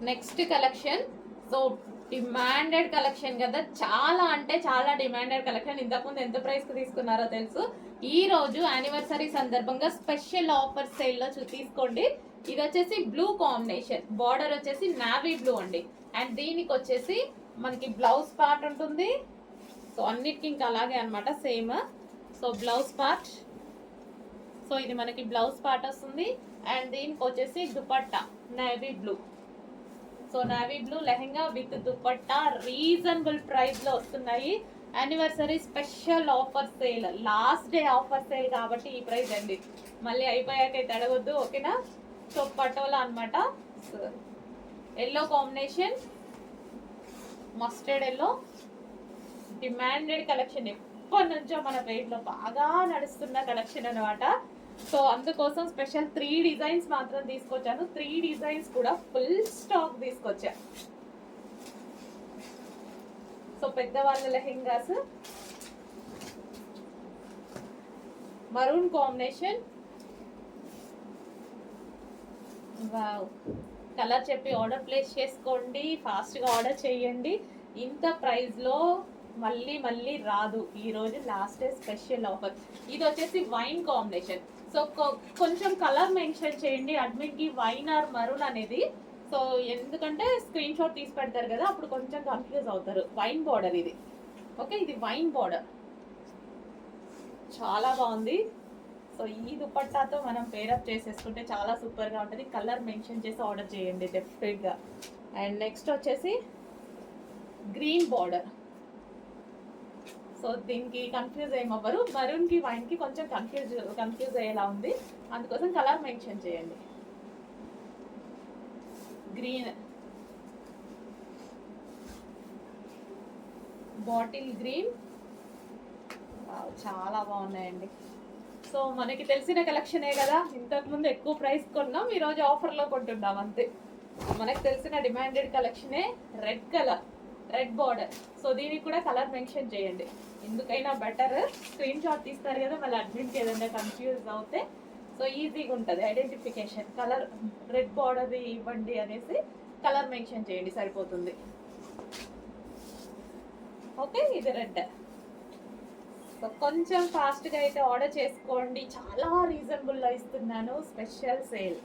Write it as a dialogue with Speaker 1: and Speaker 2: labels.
Speaker 1: Next collection so demanded collection కదా. చాలా అంటే చాలా డిమాండెడ్ కలెక్షన్ ఇంతకుముందు ఎంత ప్రైస్కి తీసుకున్నారో తెలుసు. ఈ రోజు యానివర్సరీ సందర్భంగా స్పెషల్ ఆఫర్ సేల్లో చూ- తీసుకోండి. ఇది వచ్చేసి బ్లూ కాంబినేషన్ బార్డర్ వచ్చేసి నావీ బ్లూ అండి. అండ్ దీనికి వచ్చేసి మనకి బ్లౌజ్ పార్ట్ ఉంటుంది. సో అన్నిటికీ ఇంకా అలాగే అనమాట same so blouse part so ఇది మనకి బ్లౌజ్ పార్ట్ వస్తుంది. అండ్ దీనికి వచ్చేసి dupatta navy blue so navy blue lehenga with dupatta reasonable ప్రైస్లో వస్తున్నాయి. Anniversary special offer sale last day offer sale కాబట్టి ఈ ప్రైస్ అండి. మళ్ళీ అయిపోయాక అయితే ఓకేనా? సో పటోలా అనమాట yellow combination mustard yellow demanded collection ఎప్పటి నుంచో మన పేజ్ బాగా నడుస్తున్న కలెక్షన్ అనమాట సో అందుకోసం స్పెషల్ త్రీ డిజైన్స్ మాత్రం తీసుకొచ్చాను. త్రీ డిజైన్స్ కూడా ఫుల్ స్టాక్ తీసుకొచ్చా. సో పెద్దవాళ్ళ lehengas maroon combination. Wow. Colour చెప్పి ఆర్డర్ ప్లేస్ చేసుకోండి ఫాస్ట్గా ఆర్డర్ చేయండి. ఇంత ప్రైస్లో మళ్ళీ మళ్ళీ రాదు. ఈ రోజు లాస్ట్ స్పెషల్ ఆఫర్ ఇది వచ్చేసి వైన్ కాంబినేషన్ సో కొంచెం కలర్ మెన్షన్ చేయండి. అడ్మిన్కి వైన్ ఆర్ మరూన్ అనేది. సో ఎందుకంటే స్క్రీన్ షాట్ తీసి పెడతారు కదా అప్పుడు కొంచెం కన్ఫ్యూజ్ అవుతారు. వైన్ బార్డర్ ఇది. ఓకే ఇది వైన్ బార్డర్ చాలా బాగుంది. సో ఈ దుపట్టాతో మనం పేరప్ చేసేసుకుంటే చాలా సూపర్గా ఉంటుంది. కలర్ మెన్షన్ చేసి ఆర్డర్ చేయండి డెఫినెట్గా అండ్ నెక్స్ట్ వచ్చేసి గ్రీన్ బార్డర్ సో దీనికి కన్ఫ్యూజ్ ఏమవ్వరు. మరూన్కి వైన్కి కొంచెం కన్ఫ్యూజ్ కన్ఫ్యూజ్ అయ్యేలా ఉంది. అందుకోసం కలర్ మెన్షన్ చేయండి. గ్రీన్ బాటిల్ గ్రీన్ చాలా బాగున్నాయండి. సో మనకి తెలిసిన కలెక్షనే కదా. ఇంతకు ముందు ఎక్కువ ప్రైస్ కొన్నాం. ఈరోజు ఆఫర్లో కొంటున్నాం అంతే. మనకు తెలిసిన demanded కలెక్షనే red colour red border. So దీనికి కూడా కలర్ మెన్షన్ చేయండి. ఎందుకైనా బెటర్ స్క్రీన్ షాట్ తీస్తారు కదా మళ్ళీ అడ్మిన్కి ఏదైనా కన్ఫ్యూజ్ అవుతే సో ఈజీగా ఉంటుంది. ఐడెంటిఫికేషన్ కలర్ రెడ్ బార్డర్ ఇవ్వండి అనేసి కలర్ మెన్షన్ చేయండి సరిపోతుంది. ఓకే ఇది రెడ్. సో కొంచెం ఫాస్ట్గా అయితే ఆర్డర్ చేసుకోండి. చాలా రీజనబుల్లో ఇస్తున్నాను. Special sale